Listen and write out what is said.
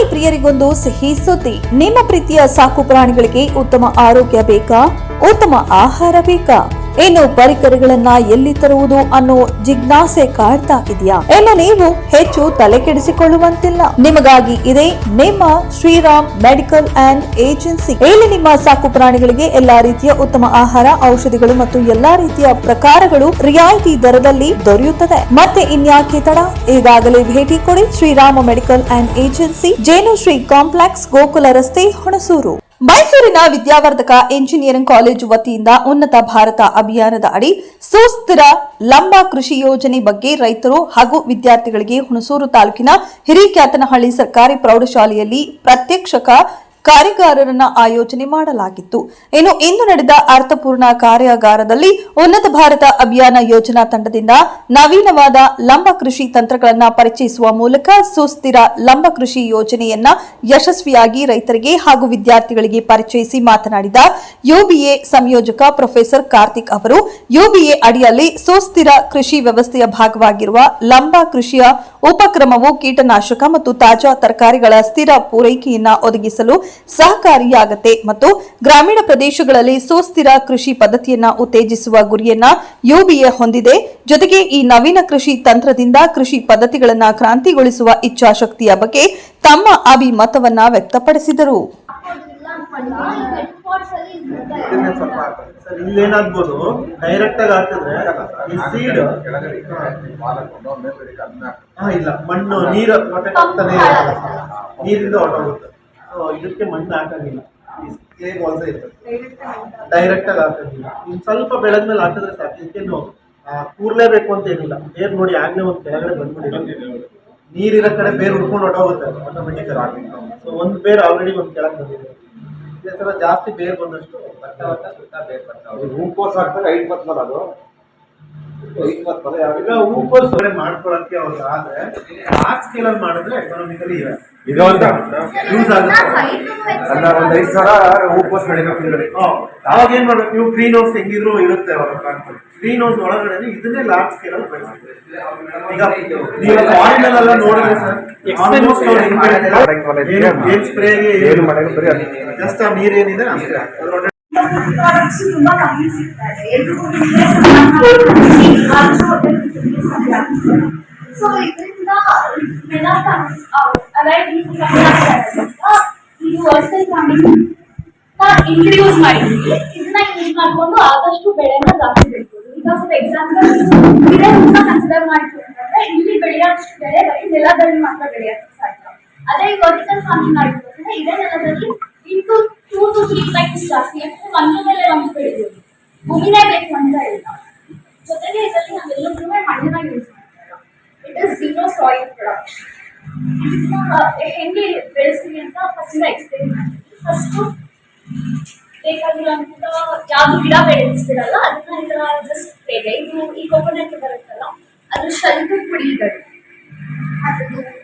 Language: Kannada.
ಪ್ರಾಣಿ ಪ್ರಿಯರಿಗೊಂದು ಸಿಹಿ ಸುದ್ದಿ. ನಿಮ್ಮ ಪ್ರೀತಿಯ ಸಾಕು ಪ್ರಾಣಿಗಳಿಗೆ ಉತ್ತಮ ಆರೋಗ್ಯ ಬೇಕಾ? ಉತ್ತಮ ಆಹಾರ ಬೇಕಾ? ಇನ್ನು ಪರಿಕರಗಳನ್ನ ಎಲ್ಲಿ ತರುವುದು ಅನ್ನೋ ಜಿಜ್ಞಾಸೆ ಕಾಡ್ತಾ ಇದೆಯಾ? ಎಲ್ಲ ನೀವು ಹೆಚ್ಚು ತಲೆ ಕೆಡಿಸಿಕೊಳ್ಳುವಂತಿಲ್ಲ ನಿಮಗಾಗಿ ಇದೆ ನಿಮ್ಮ ಶ್ರೀರಾಮ್ ಮೆಡಿಕಲ್ ಅಂಡ್ ಏಜೆನ್ಸಿ. ಇಲ್ಲಿ ನಿಮ್ಮ ಸಾಕು ಪ್ರಾಣಿಗಳಿಗೆ ಎಲ್ಲಾ ರೀತಿಯ ಉತ್ತಮ ಆಹಾರ, ಔಷಧಿಗಳು ಮತ್ತು ಎಲ್ಲಾ ರೀತಿಯ ಪ್ರಕಾರಗಳು ರಿಯಾಯಿತಿ ದರದಲ್ಲಿ ದೊರೆಯುತ್ತದೆ. ಮತ್ತೆ ಇನ್ಯಾಕೆ ತಡ? ಈಗಾಗಲೇ ಭೇಟಿ ಕೊಡಿ ಶ್ರೀರಾಮ ಮೆಡಿಕಲ್ ಅಂಡ್ ಏಜೆನ್ಸಿ, ಜೇನು ಶ್ರೀ ಕಾಂಪ್ಲೆಕ್ಸ್ ಗೋಕುಲ ರಸ್ತೆ ಹುಣಸೂರು. ಮೈಸೂರಿನ ವಿದ್ಯಾವರ್ಧಕ ಎಂಜಿನಿಯರಿಂಗ್ ಕಾಲೇಜು ವತಿಯಿಂದ ಉನ್ನತ ಭಾರತ ಅಭಿಯಾನದ ಅಡಿ ಸುಸ್ಥಿರ ಲಂಬ ಕೃಷಿ ಯೋಜನೆ ಬಗ್ಗೆ ರೈತರು ಹಾಗೂ ವಿದ್ಯಾರ್ಥಿಗಳಿಗೆ ಹುಣಸೂರು ತಾಲೂಕಿನ ಹಿರಿಕ್ಯಾತನಹಳ್ಳಿ ಸರ್ಕಾರಿ ಪ್ರೌಢಶಾಲೆಯಲ್ಲಿ ಪ್ರತ್ಯಕ್ಷಕ ಕಾರ್ಯಾಗಾರರನ್ನ ಆಯೋಜನೆ ಮಾಡಲಾಗಿತ್ತು. ಇನ್ನು ಇಂದು ನಡೆದ ಅರ್ಥಪೂರ್ಣ ಕಾರ್ಯಾಗಾರದಲ್ಲಿ ಉನ್ನತ ಭಾರತ ಅಭಿಯಾನ ಯೋಜನಾ ತಂಡದಿಂದ ನವೀನವಾದ ಲಂಬ ಕೃಷಿ ತಂತ್ರಗಳನ್ನು ಪರಿಚಯಿಸುವ ಮೂಲಕ ಸುಸ್ಥಿರ ಲಂಬ ಕೃಷಿ ಯೋಜನೆಯನ್ನ ಯಶಸ್ವಿಯಾಗಿ ರೈತರಿಗೆ ಹಾಗೂ ವಿದ್ಯಾರ್ಥಿಗಳಿಗೆ ಪರಿಚಯಿಸಿ ಮಾತನಾಡಿದ ಯುಬಿಎ ಸಂಯೋಜಕ ಪ್ರೊಫೆಸರ್ ಕಾರ್ತಿಕ್ ಅವರು, ಯುಬಿಎ ಅಡಿಯಲ್ಲಿ ಸುಸ್ಥಿರ ಕೃಷಿ ವ್ಯವಸ್ಥೆಯ ಭಾಗವಾಗಿರುವ ಲಂಬ ಕೃಷಿಯ ಉಪಕ್ರಮವು ಕೀಟನಾಶಕ ಮತ್ತು ತಾಜಾ ತರಕಾರಿಗಳ ಸ್ಥಿರ ಪೂರೈಕೆಯನ್ನ ಒದಗಿಸಲು ಸಹಕಾರಿಯಾಗತ್ತೆ ಮತ್ತು ಗ್ರಾಮೀಣ ಪ್ರದೇಶಗಳಲ್ಲಿ ಸುಸ್ಥಿರ ಕೃಷಿ ಪದ್ಧತಿಯನ್ನ ಉತ್ತೇಜಿಸುವ ಗುರಿಯನ್ನ ಯುಬಿಎ ಹೊಂದಿದೆ. ಜೊತೆಗೆ ಈ ನವೀನ ಕೃಷಿ ತಂತ್ರದಿಂದ ಕೃಷಿ ಪದ್ಧತಿಗಳನ್ನ ಕ್ರಾಂತಿಗೊಳಿಸುವ ಇಚ್ಛಾಶಕ್ತಿಯ ಬಗ್ಗೆ ತಮ್ಮ ಅಭಿಮತವನ್ನ ವ್ಯಕ್ತಪಡಿಸಿದರು. ಇಲ್ಲೇನಾಗ್ಬೋದು? ಡೈರೆಕ್ಟ್ ಆಗಿ ಹಾಕಿದ್ರೆ ಈ ಸೀಡ್ ಹಾ ಇಲ್ಲ. ಮಣ್ಣು ನೀರು ಮತ್ತೆ ನೀರಿಂದ ಹೊರಟೋಗುತ್ತೆ. ಇದಕ್ಕೆ ಮಣ್ಣು ಹಾಕಂಗಿಲ್ಲ. ಈ ಕ್ಲೇ ಬಾಲ್ಸ್ ಇರ್ತದೆ. ಡೈರೆಕ್ಟ್ ಆಗಿ ಹಾಕಂಗಿಲ್ಲ. ಇನ್ನು ಸ್ವಲ್ಪ ಬೆಳೆದ್ಮೇಲೆ ಹಾಕಿದ್ರೆ ಸಾಕು. ಇದಕ್ಕೇನು ಕೂರ್ಲೇಬೇಕು ಅಂತ ಏನಿಲ್ಲ. ಬೇರ್ ನೋಡಿ ಆಗ್ಲೇ ಒಂದು ಕೆಳಗಡೆ ಬಂದ್ಬಿಟ್ಟಿದೆ. ನೀರಿರೋ ಕಡೆ ಬೇರ್ ಹುಡ್ಕೊಂಡು ಹೋಗುತ್ತೆ ಆಟೋಮೆಟಿಕ್ ಸೊ ಒಂದು ಬೇರ್ ಆಲ್ರೆಡಿ ಒಂದು ಕೆಳಗೆ ಬಂದಿದೆ. ಇದೇ ಥರ ಜಾಸ್ತಿ ಬೇರ್ ಬಂದಷ್ಟು ಬರ್ತಾ ಬರ್ತಾ ಸುತ್ತ ಬೇರ್ ಬರ್ತಾವೆ ಹೂಕೋಸ್ ಹಾಕ್ತಾರೆ ಐದು ಬತ್ತಲ್ಲ ಅದು. ಮಾಡ್ಕೊಳಕ್ಕೆ ಅವ್ರಿಗೆ ಆದ್ರೆ ಲಾರ್ಜ್ ಸ್ಕೇಲ್ ಅಲ್ಲಿ ಮಾಡಿದ್ರೆ ಎಕನಾಮಿಕಲಿ ಇದು. ಅಂತ? ಯೂಸ್ ಆಗುತ್ತೆ. ನನ್ನ ಒಂದು ಐದು ಸಾವಿರ ಹೂಕೋಸ್ ಬೆಳಿಬೇಕು ಇದ್ರಲ್ಲಿ. ಅವಾಗ ಏನ್ ಮಾಡ್ಬೇಕು? ನೀವು ಗ್ರೀನ್ ಹೌಸ್ ಹೆಂಗಿದ್ರು ಇರುತ್ತೆ ಅವ್ರ ಗ್ರೀನ್ ಹೌಸ್ ಒಳಗಡೆ ಇದನ್ನೇ ಲಾರ್ಜ್ ಸ್ಕೇಲ್ ಅಲ್ಲಿ ಬೆಳೆಸ್ಬೇಕು. ಈಗ ನೀವು ಫಾರಿನ್ ಅಲ್ಲೆಲ್ಲ ನೋಡಿದ್ರೆ ಸರ್? ಏನು- ಏನ್? ಸ್ಪ್ರೇ ಏನು ಬರೀ ಜಸ್ಟ್ ಆ ನೀರೇನಿದೆ ಏನಿದೆ ಅದ್ರೊಳಗಡೆ ತುಂಬಾ ಕಮ್ಮಿ ಸಿಗ್ತಾರೆ ಎಲ್ರಿಗೂ ಸೊ ಇದರಿಂದ ಇದು ವರ್ಸಲ್ ಇದನ್ನ ಯೂಸ್ ಮಾಡ್ಕೊಂಡು ಆದಷ್ಟು ಬೆಳೆನ ಜಾಸ್ತಿ ಬೆಳಿಬೋದು ಈಗ ಫಾರ್ ಎಕ್ಸಾಂಪಲ್ ಗಿಡ ತುಂಬಾ ಕನ್ಸಿಡರ್ ಮಾಡ್ಕೊಂಡ್ರೆ ಇಲ್ಲಿ ಬೆಳೆಯೋಷ್ಟು ಬೆಳೆ ಬರೀ ನೆಲದಲ್ಲಿ ಮಾತ್ರ ಬೆಳೆಯೋಕ್ಕೆ ಸಾಧ್ಯ ಅದೇ ವರ್ಟಿಕಲ್ ಫಾರ್ಮಿಂಗ್ ಮಾಡಿದ್ರೆ ಇದೇ ನೆಲದಲ್ಲಿ into two to three times ಜಾಸ್ತಿ ಯಾಕಂದ್ರೆ ಒಂದು ಮೇಲೆ ಒಂದು ಬೆಳಿಬೋದು ಭೂಮಿನೇ ಬೇಕು ಅಂತ ಇಲ್ಲ ಜೊತೆಗೆ ಇದರಲ್ಲಿ ನಾವೆಲ್ಲರೂ ಮಣ್ಣಿನ ಯೂಸ್ ಮಾಡ್ತಾರೆ it is zero soil production ಹೆಂಗೆ ಬೆಳೆಸ್ತೀವಿ ಅಂತ ಫಸ್ಟ್ ಎಕ್ಸ್ಪ್ಲೇನ್ ಮಾಡ್ತೀವಿ ಫಸ್ಟು ಬೇಕಾಗಿರೋಂಥ ಯಾವ್ದು ಗಿಡ ಬೆಳೆಸ್ತಿರಲ್ಲ ಅದನ್ನ ಈ ಥರ ಜಸ್ಟ್ ಬೇಗ ಇದು ಈ ಕೊಕೊನೆಟ್ ಬರುತ್ತಲ್ಲ ಅದು ಶಲ್ಕು ಪುಡಿಗಳು ಅದ್ರದ್ದು